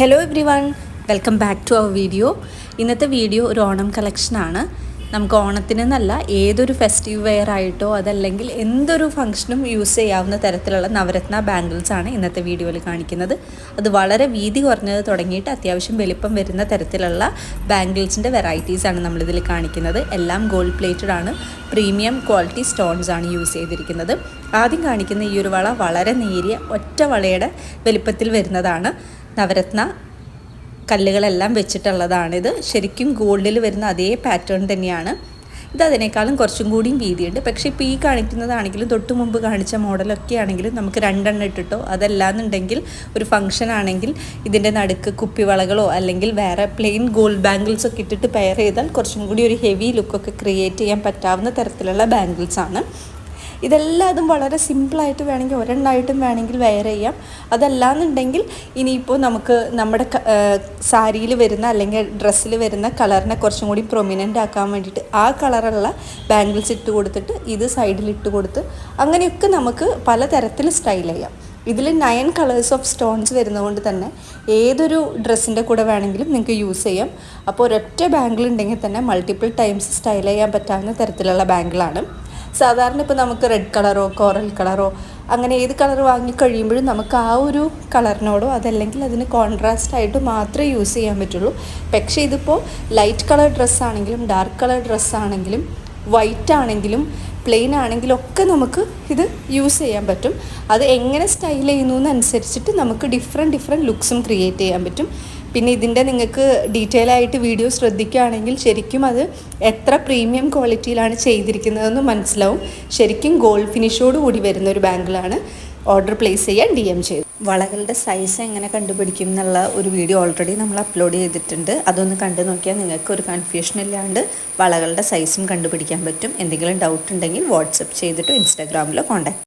Hello everyone welcome back to our video ഇന്നത്തെ video ഒരു ഓണം കളക്ഷനാണ് നമുക്ക് ഓണത്തിന് എന്നല്ല ഏതൊരു ഫെസ്റ്റീവ് വെയർ ആയിട്ടോ അതല്ലെങ്കിൽ എന്തൊരു ഫംഗ്ഷനും യൂസ് ചെയ്യാവുന്ന തരത്തിലുള്ള നവരത്ന ബാംഗിൾസ് ആണ് ഇന്നത്തെ വീഡിയോയിൽ കാണിക്കുന്നത്. അത് വളരെ വീതി കുറഞ്ഞത് തുടങ്ങിയിട്ട് അത്യാവശ്യം വലിപ്പം വരുന്ന തരത്തിലുള്ള ബാംഗിൾസിന്റെ വെറൈറ്റീസാണ് നമ്മളിതിൽ കാണിക്കുന്നത്. എല്ലാം ഗോൾഡ് പ്ലേറ്റഡ് ആണ്. പ്രീമിയം ക്വാളിറ്റി സ്റ്റോൺസ് ആണ് യൂസ് ചെയ്തിരിക്കുന്നത്. ആദ്യം കാണിക്കുന്ന ഈ ഒരു വള വളരെ നേരിയ ഒറ്റ വളയുടെ വലിപ്പത്തിൽ വരുന്നതാണ്. നവരത്ന കല്ലുകളെല്ലാം വെച്ചിട്ടുള്ളതാണിത്. ശരിക്കും ഗോൾഡിൽ വരുന്ന അതേ പാറ്റേൺ തന്നെയാണ്. ഇത് അതിനേക്കാളും കുറച്ചും കൂടിയും വീതിയുണ്ട്. പക്ഷേ ഇപ്പോൾ ഈ കാണിക്കുന്നതാണെങ്കിലും തൊട്ട് മുമ്പ് കാണിച്ച മോഡലൊക്കെ ആണെങ്കിലും നമുക്ക് രണ്ടെണ്ണം ഇട്ടിട്ടോ അതല്ലാന്നുണ്ടെങ്കിൽ ഒരു ഫംഗ്ഷൻ ആണെങ്കിൽ ഇതിന്റെ നടുക്ക് കുപ്പിവളകളോ അല്ലെങ്കിൽ വേറെ പ്ലെയിൻ ഗോൾഡ് ബാംഗിൾസ് ഒക്കെ ഇട്ടിട്ട് പെയർ ചെയ്താൽ കുറച്ചും കൂടി ഒരു ഹെവി ലുക്കൊക്കെ ക്രിയേറ്റ് ചെയ്യാൻ പറ്റാവുന്ന തരത്തിലുള്ള ബാംഗിൾസ് ആണ്. ഇതെല്ലാം അതും വളരെ സിമ്പിളായിട്ട് വേണമെങ്കിൽ ഒരെണ്ണമായിട്ടും വേണമെങ്കിൽ വെയർ ചെയ്യാം. അതല്ലാന്നുണ്ടെങ്കിൽ ഇനിയിപ്പോൾ നമുക്ക് നമ്മുടെ സാരിയിൽ വരുന്ന അല്ലെങ്കിൽ ഡ്രസ്സിൽ വരുന്ന കളറിനെ കുറച്ചും കൂടി പ്രൊമിനന്റ് ആക്കാൻ വേണ്ടിയിട്ട് ആ കളറുള്ള ബാംഗിൾസ് ഇട്ട് കൊടുത്തിട്ട് ഇത് സൈഡിൽ ഇട്ട് കൊടുത്ത് അങ്ങനെയൊക്കെ നമുക്ക് പലതരത്തിൽ സ്റ്റൈൽ ചെയ്യാം. ഇതിൽ നയൻ കളേഴ്സ് ഓഫ് സ്റ്റോൺസ് വരുന്നതുകൊണ്ട് തന്നെ ഏതൊരു ഡ്രസ്സിന്റെ കൂടെ വേണമെങ്കിലും നിങ്ങൾക്ക് യൂസ് ചെയ്യാം. അപ്പോൾ ഒരൊറ്റ ബാങ്കിൾ ഉണ്ടെങ്കിൽ തന്നെ മൾട്ടിപ്പിൾ ടൈംസ് സ്റ്റൈൽ ചെയ്യാൻ പറ്റാവുന്ന തരത്തിലുള്ള ബാങ്കിളാണ് സാധാരണ ഇപ്പോൾ നമുക്ക് റെഡ് കളറോ കോറൽ കളറോ അങ്ങനെ ഏത് കളർ വാങ്ങി കഴിയുമ്പോഴും നമുക്ക് ആ ഒരു കളറിനോടോ അതല്ലെങ്കിൽ അതിന് കോൺട്രാസ്റ്റ് ആയിട്ട് മാത്രമേ യൂസ് ചെയ്യാൻ പറ്റുള്ളൂ. പക്ഷേ ഇതിപ്പോൾ ലൈറ്റ് കളർ ഡ്രസ്സാണെങ്കിലും ഡാർക്ക് കളർ ഡ്രസ്സാണെങ്കിലും വൈറ്റ് ആണെങ്കിലും പ്ലെയിൻ ആണെങ്കിലും ഒക്കെ നമുക്ക് ഇത് യൂസ് ചെയ്യാൻ പറ്റും. അത് എങ്ങനെ സ്റ്റൈൽ ചെയ്യുന്നു എന്നനുസരിച്ചിട്ട് നമുക്ക് ഡിഫറെന്റ് ഡിഫറെന്റ് ലുക്സും ക്രിയേറ്റ് ചെയ്യാൻ പറ്റും. പിന്നെ ഇതിന്റെ നിങ്ങൾക്ക് ഡീറ്റെയിൽ ആയിട്ട് വീഡിയോ ശ്രദ്ധിക്കുകയാണെങ്കിൽ ശരിക്കും അത് എത്ര പ്രീമിയം ക്വാളിറ്റിയിലാണ് ചെയ്തിരിക്കുന്നതെന്ന് മനസ്സിലാവും. ശരിക്കും ഗോൾഡ് ഫിനിഷോട് കൂടി വരുന്ന ഒരു ബാങ്കിലാണ് ഓർഡർ പ്ലേസ് ചെയ്യാൻ ഡി എം ചെയ്തു. വളകളുടെ സൈസ് എങ്ങനെ കണ്ടുപിടിക്കും എന്നുള്ള ഒരു വീഡിയോ ഓൾറെഡി നമ്മൾ അപ്ലോഡ് ചെയ്തിട്ടുണ്ട്. അതൊന്ന് കണ്ടു നോക്കിയാൽ നിങ്ങൾക്ക് ഒരു കൺഫ്യൂഷൻ ഇല്ലാണ്ട് വളകളുടെ സൈസും കണ്ടുപിടിക്കാൻ പറ്റും. എന്തെങ്കിലും ഡൗട്ട് ഉണ്ടെങ്കിൽ വാട്സപ്പ് ചെയ്തിട്ടോ ഇൻസ്റ്റാഗ്രാമിലോ കോൺടാക്ട്